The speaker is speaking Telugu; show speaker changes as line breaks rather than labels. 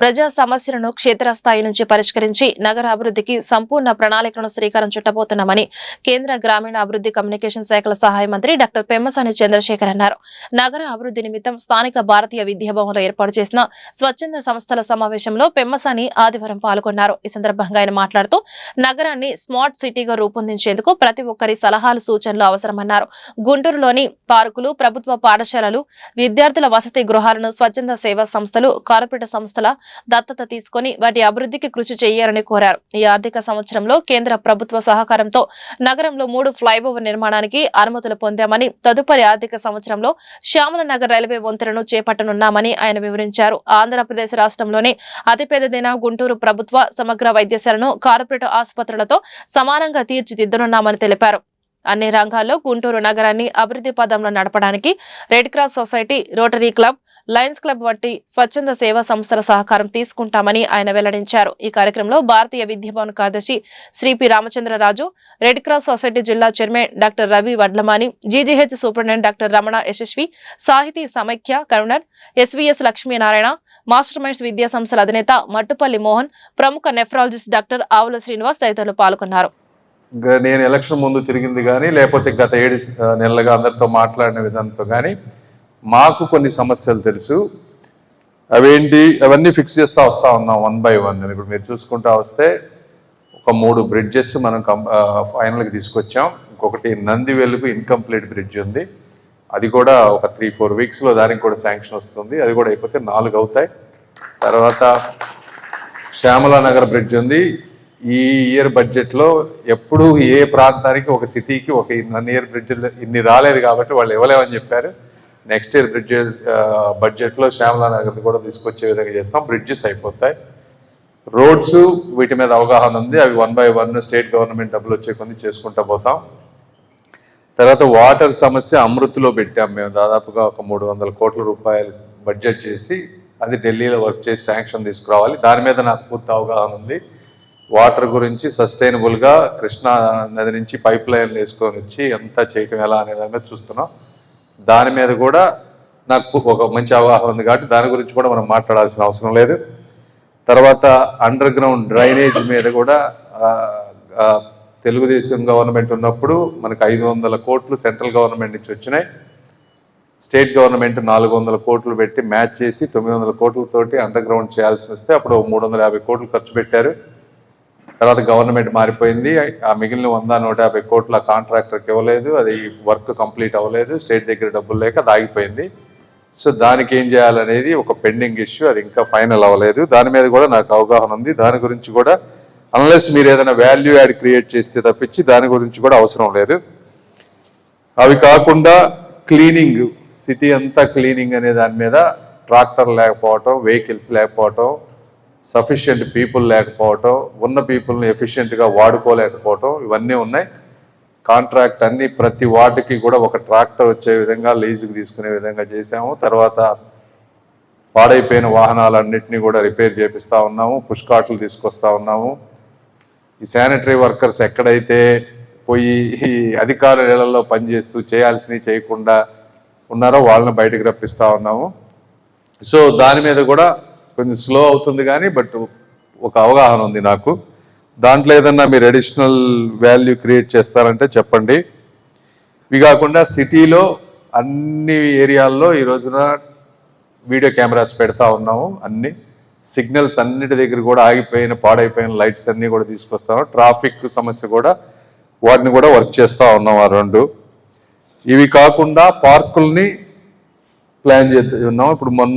ప్రజా సమస్యలను క్షేత్రస్థాయి నుంచి పరిష్కరించి నగర అభివృద్ధికి సంపూర్ణ ప్రణాళికలను శ్రీకారం చుట్టబోతున్నామని కేంద్ర గ్రామీణ అభివృద్ధి కమ్యూనికేషన్ శాఖల సహాయ మంత్రి డాక్టర్ పెమ్మసాని చంద్రశేఖర్ అన్నారు. నగర అభివృద్ధి నిమిత్తం స్థానిక భారతీయ విద్యాభవన్లో ఏర్పాటు చేసిన స్వచ్ఛంద సంస్థల సమావేశంలో పెమ్మసాని ఆదివారం పాల్గొన్నారు. ఈ సందర్భంగా ఆయన మాట్లాడుతూ నగరాన్ని స్మార్ట్ సిటీగా రూపొందించేందుకు ప్రతి ఒక్కరి సలహాలు సూచనలు అవసరమన్నారు. గుంటూరులోని పార్కులు ప్రభుత్వ పాఠశాలలు విద్యార్థుల వసతి గృహాలను స్వచ్ఛంద సేవా సంస్థలు కార్పొరేట్ సంస్థల దత్తత తీసుకొని వాటి అభివృద్ధికి కృషి చేయాలని కోరారు. ఈ ఆర్థిక సంవత్సరంలో కేంద్ర ప్రభుత్వ సహకారంతో నగరంలో మూడు ఫ్లైఓవర్ నిర్మాణానికి అనుమతులు పొందామని తదుపరి ఆర్థిక సంవత్సరంలో శ్యామల నగర్ రైల్వే వంతెనను చేపట్టనున్నామని ఆయన వివరించారు. ఆంధ్రప్రదేశ్ రాష్ట్రంలోని అతిపెద్దదైన గుంటూరు ప్రభుత్వ సమగ్ర వైద్యశాలను కార్పొరేట్ ఆసుపత్రులతో సమానంగా తీర్చిదిద్దనున్నామని తెలిపారు. అన్ని రంగాల్లో గుంటూరు నగరాన్ని అభివృద్ధి పదంలో నడపడానికి red cross society rotary club lions club వంటి స్వచ్ఛంద సేవా సంస్థల సహకారం తీసుకుంటామని ఆయన వెల్లడించారు. ఈ కార్యక్రమంలో భారతీయ విద్యాభవన్ కార్యదర్శి Shri P Ramachandraraju red cross society జిల్లా chairman doctor Ravi Vadlamani GGH superintendent doctor Ramana Yashasvi Sahiti Samaikya Karunan SVS Lakshminarayana master minds విద్యా సంస్థల అధినేత మట్టుపల్లి మోహన్ ప్రముఖ నెఫ్రాలజిస్ట్ డాక్టర్ ఆవుల శ్రీనివాస్ తదితరులు పాల్గొన్నారు.
నేను ఎలక్షన్ ముందు తిరిగింది కానీ లేకపోతే గత ఏడు నెలలుగా అందరితో మాట్లాడిన విధంతో కానీ మాకు కొన్ని సమస్యలు తెలుసు. అవేంటి? అవన్నీ ఫిక్స్ చేస్తూ వస్తూ ఉన్నాం వన్ బై వన్ ఇప్పుడు మీరు చూసుకుంటా వస్తే ఒక మూడు బ్రిడ్జెస్ మనం కం ఫైనల్కి తీసుకొచ్చాం. ఇంకొకటి నంది వెలుగు ఇన్కంప్లీట్ బ్రిడ్జ్ ఉంది. అది కూడా ఒక త్రీ ఫోర్ వీక్స్లో దానికి కూడా శాంక్షన్ వస్తుంది. అది కూడా అయిపోతే నాలుగు అవుతాయి. తర్వాత శ్యామలా నగర్ బ్రిడ్జ్ ఉంది. ఈ ఇయర్ బడ్జెట్లో ఎప్పుడు ఏ ప్రాంతానికి ఒక సిటీకి ఒక ఇన్ ఇయర్ బ్రిడ్జ్ ఇన్ని రాలేదు కాబట్టి వాళ్ళు ఇవ్వలేమని చెప్పారు. నెక్స్ట్ ఇయర్ బ్రిడ్జ్ బడ్జెట్లో శ్యామలా నగర్ కూడా తీసుకొచ్చే విధంగా చేస్తాం. బ్రిడ్జెస్ అయిపోతాయి. రోడ్స్ వీటి మీద అవగాహన ఉంది. అవి one by one state government డబ్బులు వచ్చే కొన్ని చేసుకుంటూ పోతాం. తర్వాత వాటర్ సమస్య అమృత్లో పెట్టాం మేము. దాదాపుగా ఒక మూడు వందల కోట్ల రూపాయలు బడ్జెట్ చేసి అది ఢిల్లీలో వర్క్ చేసి శాంక్షన్ తీసుకురావాలి. దాని మీద నాకు పూర్తి అవగాహన ఉంది. వాటర్ గురించి సస్టైనబుల్గా కృష్ణా నది నుంచి పైప్ లైన్లు వేసుకొని వచ్చి ఎంత చేయటం ఎలా అనే దాని మీద చూస్తున్నాం. దాని మీద కూడా నాకు ఒక మంచి అవగాహన ఉంది కాబట్టి దాని గురించి కూడా మనం మాట్లాడాల్సిన అవసరం లేదు. తర్వాత అండర్ గ్రౌండ్ డ్రైనేజ్ మీద కూడా తెలుగుదేశం గవర్నమెంట్ ఉన్నప్పుడు మనకు ఐదు వందల కోట్లు సెంట్రల్ గవర్నమెంట్ నుంచి వచ్చినాయి. స్టేట్ గవర్నమెంట్ నాలుగు వందల కోట్లు పెట్టి మ్యాచ్ చేసి తొమ్మిది వందల కోట్లతోటి అండర్ గ్రౌండ్ చేయాల్సి వస్తే అప్పుడు మూడు వందల యాభై కోట్లు ఖర్చు పెట్టారు. తర్వాత గవర్నమెంట్ మారిపోయింది. ఆ మిగిలిన వంద నూట యాభై కోట్ల కాంట్రాక్టర్కి ఇవ్వలేదు. అది వర్క్ కంప్లీట్ అవ్వలేదు. స్టేట్ దగ్గర డబ్బులు లేక దాగిపోయింది సో దానికి ఏం చేయాలనేది ఒక పెండింగ్ ఇష్యూ అది ఇంకా ఫైనల్ అవ్వలేదు. దాని మీద కూడా నాకు అవగాహన ఉంది. దాని గురించి కూడా అన్లెస్ మీరు ఏదైనా వాల్యూ యాడ్ క్రియేట్ చేస్తే తప్పించి దాని గురించి కూడా అవసరం లేదు. అవి కాకుండా క్లీనింగ్ సిటీ అంతా క్లీనింగ్ అనే దాని మీద ట్రాక్టర్ లేకపోవటం వెహికల్స్ లేకపోవటం సఫిషియెంట్ పీపుల్ లేకపోవటం ఉన్న పీపుల్ని ఎఫిషియెంట్గా వాడుకోలేకపోవటం ఇవన్నీ ఉన్నాయి. కాంట్రాక్ట్ అన్ని ప్రతి వాటికి కూడా ఒక ట్రాక్టర్ వచ్చే విధంగా లీజుకి తీసుకునే విధంగా చేశాము. తర్వాత పాడైపోయిన వాహనాలన్నింటినీ కూడా రిపేర్ చేపిస్తూ ఉన్నాము పుష్కాట్లు తీసుకొస్తా ఉన్నాము. ఈ శానిటరీ వర్కర్స్ ఎక్కడైతే పోయి ఈ అధికారుల ఇళ్ళలో పనిచేస్తూ చేయాల్సినవి చేయకుండా ఉన్నారో వాళ్ళని బయటకు రప్పిస్తూ ఉన్నాము. సో దాని మీద కూడా కొంచెం స్లో అవుతుంది కానీ బట్ ఒక అవగాహన ఉంది నాకు. దాంట్లో ఏదన్నా మీరు అడిషనల్ వాల్యూ క్రియేట్ చేస్తారంటే చెప్పండి. ఇవి కాకుండా సిటీలో అన్ని ఏరియాల్లో ఈ రోజున వీడియో కెమెరాస్ పెడతా ఉన్నాము అన్ని. సిగ్నల్స్ అన్నిటి దగ్గర కూడా ఆగిపోయిన పాడైపోయిన లైట్స్ అన్ని కూడా తీసుకొస్తాము. ట్రాఫిక్ సమస్య కూడా వాటిని కూడా వర్క్ చేస్తూ ఉన్నాం ఆ రెండు. ఇవి కాకుండా పార్కుల్ని ప్లాన్ చేస్తూ ఉన్నాం ఇప్పుడు మొన్న